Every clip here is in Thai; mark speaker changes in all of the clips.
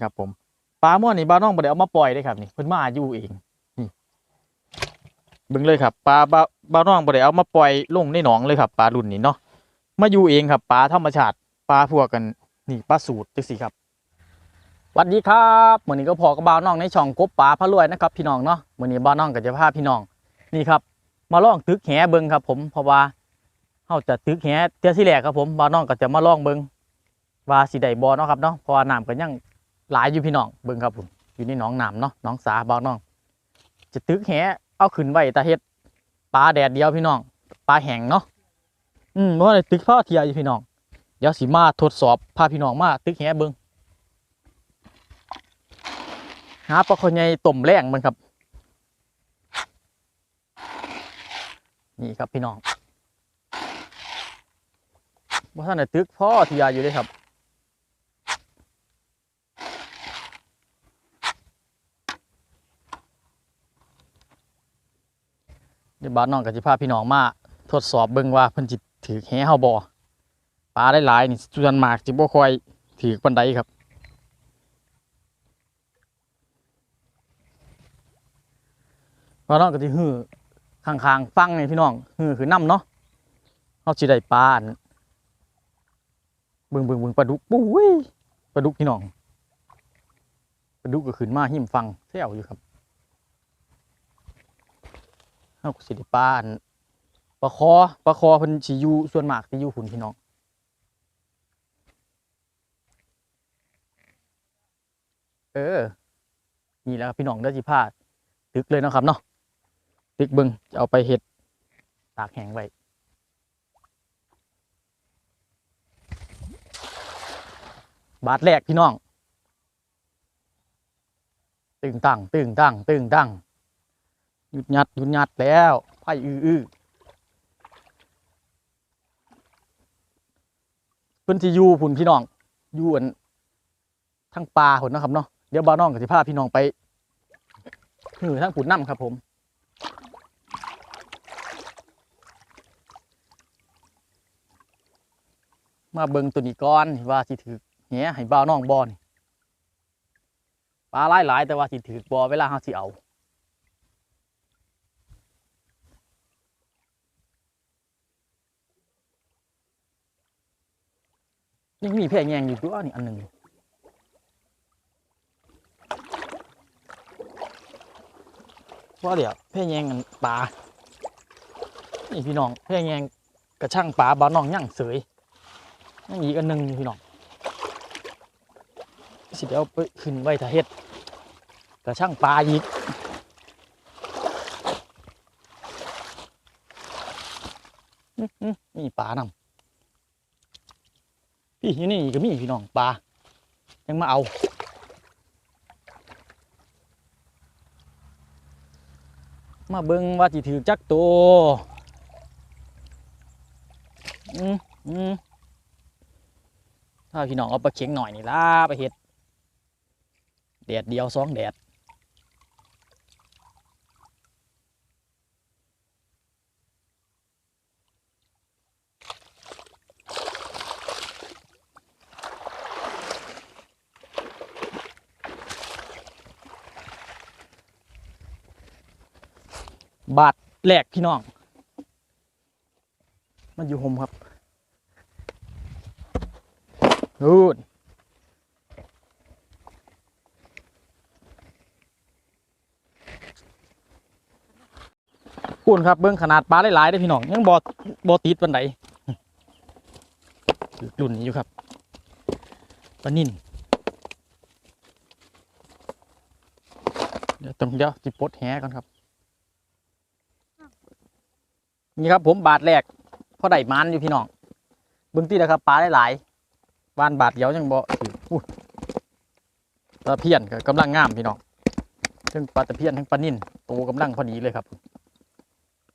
Speaker 1: ่ครับผมปลาม่วนนี่บ้าน้องบ่ได้เอามาปล่อยเลยครับนี่เพิ่นมาอยู่เองนี่เบิ่งเลยครับปลาบ้าบ้าวน้องบ่ได้เอามาปล่อยลงในหนองเลยครับปลารุ่นนี้เนาะมาอยู่เองครับปลาธรรมชาติปลาพวกกันนี่ปลาสูตรจังซี่ครับสวัสดีครับเหมือนนี้ก็พอกับบ้าน้องในช่องกบปลาพระรวยนะครับพี่น้องเนาะเหมือนนี้บ้าน้องก็จะพาพี่น้องนี่ครับ มาล่องตึกแหเบิ่งครับ ผมเพราะว่าเฮาจะตึกแหเที่ยที่แรกครับผมบ้าน้องก็จะมาล่องเบิ่งว่าสิได้บ่เนาะครับเนาะเพราะว่าน้ำก็ยัง หลายอยู่พี่น้องเบิ่งครับผมอยู่ในหนองน้ำเนาะหนองสาบ่าวน้อง จะตึกแหเอาขึ้นไว้ตาเฮ็ดปลาแดดเดียวพี่น้องปลาแห้งเนาะอืมบ่ได้ตึกพ่อเทียอยู่พี่น้องเดี๋ยวสิมาทดสอบพาพี่น้องมาตึกแหเบิ่งหาปลาคอใหญ่ต้มแรงมันครับ นี่ครับพี่น้องบ่ทันได้ตึกพ่อเทียอยู่เลยครับ เดี๋ยวบ้านน้องกับจิพาพี่น้องมาทดสอบเบิ่งว่าเพิ่นจิถือแหเฮาบ่ปลาได้หลายๆนี่ส่วนมากสิบ่ค่อยถือปานใดครับบ้านน้องก็สิฮื้อข้างๆฟังนี่พี่น้องฮื้อคือน้ำเนาะเฮาสิได้ปลาเบิ่งเบิ่งเบิ่งปลาดุกปุ้ยปลาดุกพี่น้องปลาดุกก็ขึ้นมาหิมฟังแซวอยู่ครับ เฮาก็สิได้ปลาอันปลาคอปลาคอเพิ่นสิอยู่ส่วนมากสิอยู่หุ่นพี่น้องเออ นี่แหล้วพี่น้องเด้สิพาตึกเลยนะครับเนาะตึกเบิงจะเอาไปเฮ็ดตากแห้งไว้บาทแรกพี่น้อง ตึงตั้งตึงตั้งตึงตั้ง หยุดหยัดหยุดหยัดแล้วไพ่อื้ออื้อเพิ่นสิอยู่พุ่นพี่น้องยูอันทั้งปลาพุ่นนะครับเนาะเดี๋ยวบ่าน้องกับสิพาพี่น้องไปหือทั้งพุ่นน้ำครับผมมาเบิงตัวนี้ก่อนว่าสิถือแหให้บ่าน้องบอนปลาหลายหลายๆแต่ว่าสิถือบอเวลาเฮาสิเอา ยังมีแพร่แยงอยู่ตัวยนี่อันหนึ่งว่าเดี๋ยวแพร่แยงกันปลานี่พี่น้องแพร่แยงกระช่างปลาบาน้องย่างเสยยังอีกอันหนึ่งอยู่พี่น้องสิเดี๋ยวไปขึ้นไว้ถ้าเฮ็ดกระช่างปลาอีกนี่ปลานำ พี่อยู่นี่ก็มีพี่น้องปลายังมาเอามาเบิ่งว่าจิถือจักตัวอืมอืมถ้าพี่น้องเอาปลาเข็งหน่อยนี่ล่ะไปเห็ดแดดเดียวสองแดดบาท แหลกพี่น้อง มันอยู่ห่มครับนู่นพูนครับเบิ้องขนาดปลาหลายๆได้พี่น้อง ยังบอบอติดวันไหนรุ่นนี้อยู่ครับปลานิ่นเดี๋ยวต้องเดียวจิปดแหก่อนครับ นี่ครับผมบาทแรกพอได้มันอยู่พี่น้องเบื้องที่นะครับปลาหลายๆวานบาทเดียวยังบ่ถือตะเพียนกำลังงามพี่น้องทั้งปลาตะเพียนทั้งปลานิ่นตัวกำลังพอดีเลยครับ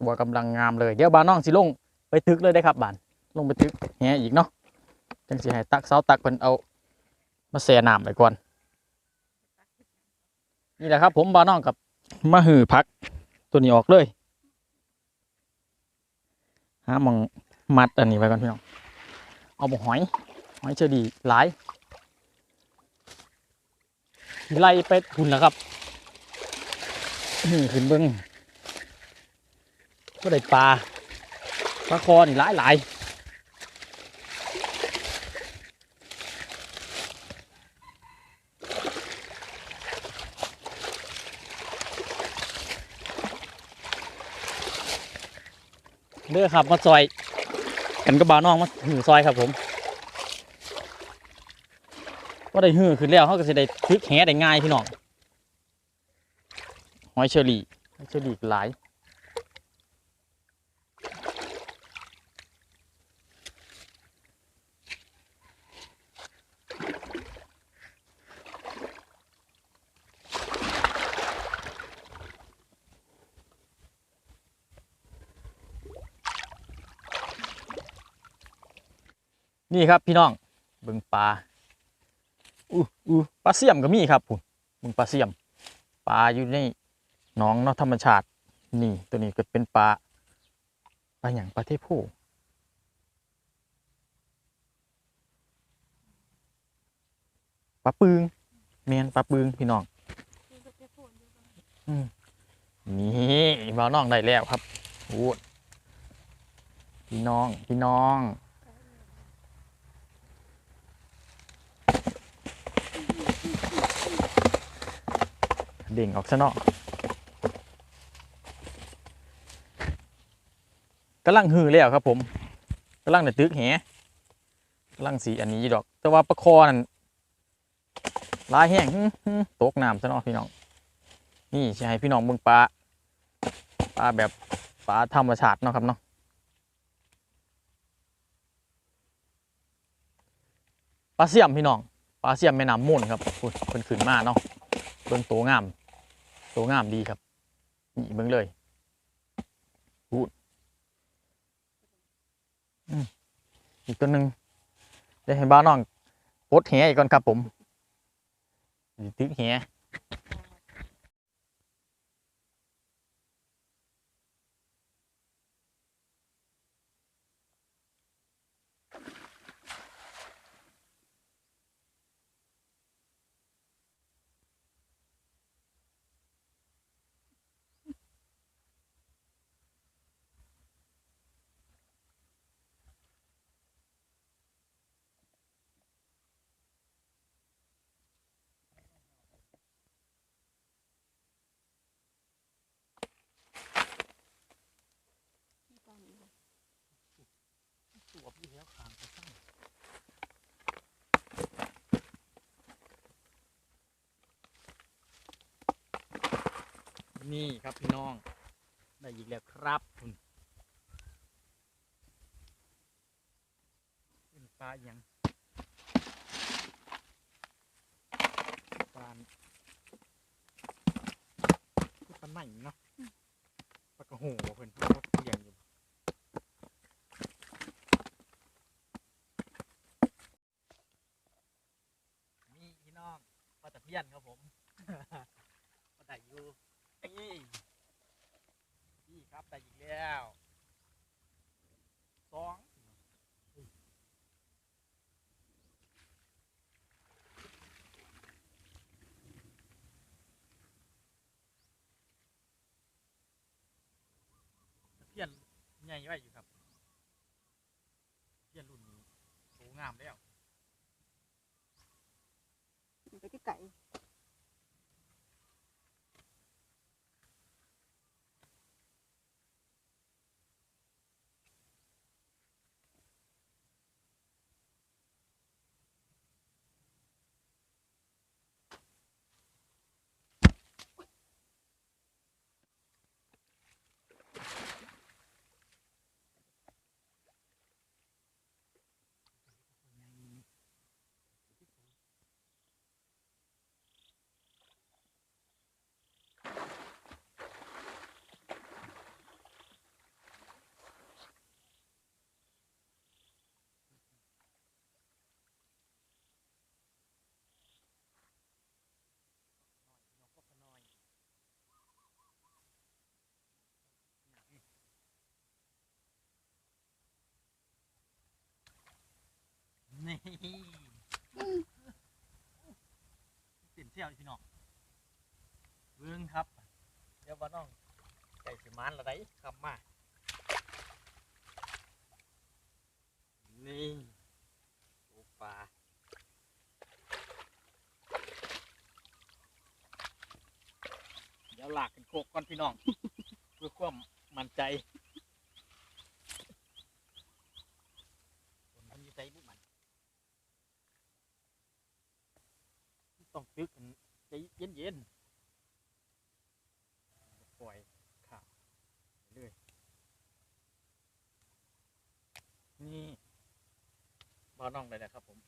Speaker 1: ตัวกำลังงามเลยเดี๋ยวบานน้องสิลงไปตึกเลยได้ครับบานลงไปตึกแหอีกเนาะจังสิให้ตักเสาตักเพิ่นเอามาแช่น้ำไปก่อนนี่แหละครับ ผมบานน้องกับมาหือพักตัวนี้ออกเลย หามองมัดอันนี้ไว้ก่อนพี่น้อง เอาหมองหอย หอยเชอดีหลายไล่ไปหุ่นแล้วครับขึ้นเบิ้งก็ได้ปลาปลาคอนี่หลายหลาย เด้อครับมาซอยกันก็บบาวน้องมาหือซอยครับผมว่าได้หือขึ้นแล้วเขาก็จะได้ทึกแหได้ง่ายพี่น้องหอยเชอรี่หอยเชอรี่หลาย นี่ครับพี่น้องเบิ่งปลาอู้อู้ปลาเสี่ยมก็มีครับพุ่นเบิ่งปลาเสี่ยมปลาอยู่ในหนองนาะธรรมชาติ นี่ตัวนี้ก็เป็นปลาปลาอย่างปลาเทโพปลาปึงแมนปลาปึงพี่น้องอนี่บ่าวน้องได้แล้วครับโอ้พี่น้องพี่น้อง เด้งออกซะเนาะกำลังหือแล้วครับผมกำลังจะตึกแหกำลังสีอันนี้ดอก แต่ว่าประคอนั่นลายแห้งตกน้ำซะเนาะพี่น้อง นี่ใช่ให้พี่น้องเบิ่งปลาปลาแบบปลาธรรมชาติเนาะครับเนาะปลาเสี่ยมพี่น้องปลาเสี่ยมแม่น้ำมูลครับพูดเพิ่นขึ้นมาเนาะเบิ่งตัวงาม ตัวงามดีครับ นี่เบิ่งเลยพูดอืมอีกตัวหนึ่งเดี๋ยวให้บ้าน้องปดแหอีกก่อนครับผมสิตึกแห ตัวพี่แล้วขางไปสั่งนี่ครับพี่น้อง ได้อีกแล้วครับคุณเป็นปลาอหยังปลาคือปลาไหนเนาะปลากระโหเพิ่อยู่ นี่พี่น้องปลาตะ เพี้ยนครับผมปลาไดอยู่นี่นี่ครับได้อีกแล้วสองเพี้ยนใหญ่ไว้อยู่ครับเพี้ยนรุ่นนี้โตงามแล้ว
Speaker 2: ไปที่ไก่
Speaker 3: นี่เป็นเที่
Speaker 1: ยวพี่น้องเบิ่งครับ เดี๋ยวบ่น้องไก่สิมานละไดกลับมา นี่โอปลาเดี๋ยวหลากกันโคกก่อนพี่น้อง เพื่อความมั่นใจคนมันอยู่ใจบุมัน ต้องตึกกันใจเย็นๆปล่อยข่าวเรื่อยนี่มาน้องเลยนะครับ ผม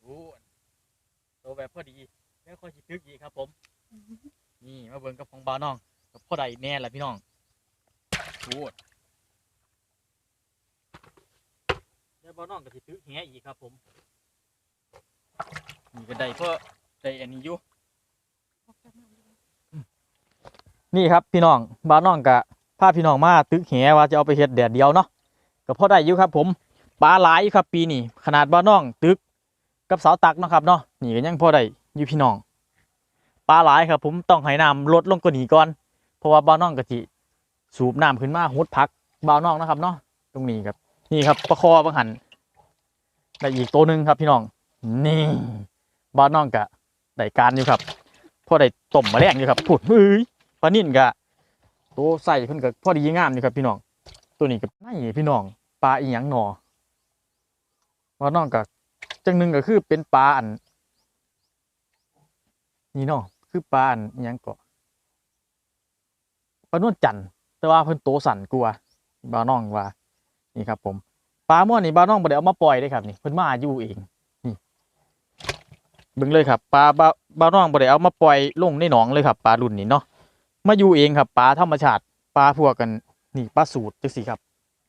Speaker 1: โอ้โตแบบพอดีแล้วค่อยสิตึกอีกครับ ผม นี่มาเบิ่งกับของบาวน้อง กับพ่อใดแน่ละพี่น้องโอ้เดี๋ยวบาวน้องก็สิตึกแหอีกครับ ผมนี่ก็ได้เพื่อ ได้อันนี้อยู่นี่ครับพี่น้องบ้านน้องกะพาพี่น้องมาตึกแหว่าจะเอาไปเฮ็ดแดดเดียวเนาะก็พอได้อยู่ครับ ผมปลาหลายอยู่ครับ ปีนี้ขนาดบ้านน้องตึกกับเสาตักเนาะครับเนาะนี่ก็ยังพอได้อยู่พี่น้องปลาหลายครับ ผมต้องให้น้ำลดลงกว่านี้ก่อน เพราะว่าบ้านน้องกะจิสูบน้ำขึ้นมาหดพักบ้านน้องนะครับเนาะตรงนี้ครับ นี่ครับประคอบางหันได้อีกตัวหนึ่งครับพี่น้องนี่บ้านน้องกะ ได้การอยู่ครับพอได้ต้มมาแมลงอยู่ครับพูดเฮ้ยปลานิ่นกะตัวใส่เพิ่นก็พอดีงามนี่ครับพี่น้อง ตัวนี้ก็นี่พี่น้องปลาอีหยังหนอว่าน้องก็จังหนึ่งก็คือเป็นปลาอันนี่เนาะคือปลาอันอิหยังเกาะปลานวลจันแต่ว่าเพิ่นโตสั่นกว่าบ่าน้องว่า นี่ครับ ผมปลาม่วนนี่บ่าน้องบ่ได้เอามาปล่อยเด้ครับนี่เพิ่นมาอยู่เอง เบิ่งเลยครับปลาบ่าบ่าน้องบ่ได้เอามาปล่อยลงในหนองเลยครับปลารุ่นนี้เนาะมาอยู่เองครับปลาธรรมชาติปลาพวกกันนี่ปลาสูตรจังสิครับ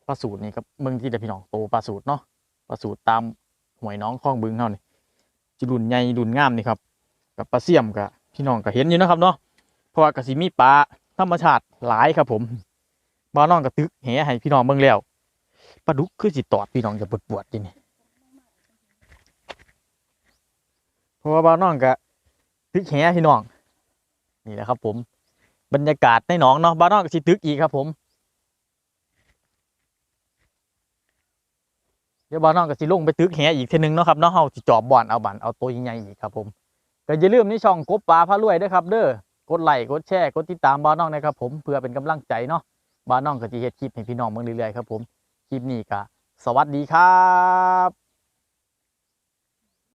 Speaker 1: ปลาสูตรนี่ครับเมืองที่เดพี่น้องโตปลาสูตรเนาะปลาสูตรตามหวยน้องคลองบึงเฮานี่จิรุ่นใหญ่รุ่นงามนี่ครับกับปลาเสี่ยมกับพี่น้องก็เห็นอยู่นะครับเนาะเพราะว่ากสิมีปลาธรรมชาติหลายครับผมบ้าน้องก็ตึกแหให้พี่น้องเบิ่งแล้วปลาดุกคือสิตอดพี่น้องจะปวดปวดๆดินี่ เพราะว่าบ้านน้องก็ตึกแหพี่น้อง นี่แหละครับ ผม บรรยากาศในหนองเนาะบ้านนอกก็สิตึกอีกครับ ผมเดี๋ยวบ้านนอกก็สิลงไปตึกแหอีกทีนึงเนาะครับเนาะเฮาสิจอบบ่อนเอาบันเอาตัวใหญ่ๆอีกครับ ผมก็อย่าลืมนี่ช่องกบปลาพารวยด้วยครับ เด้อกดไลค์กดแชร์กดติดตามบ้านนอกนะครับ ผมเพื่อเป็นกำลังใจเนาะบ้านนอกก็สิเฮ็ดคลิปให้พี่น้องเบิ่งเรื่อยๆครับ ผมคลิปนี้ก็สวัสดีครับ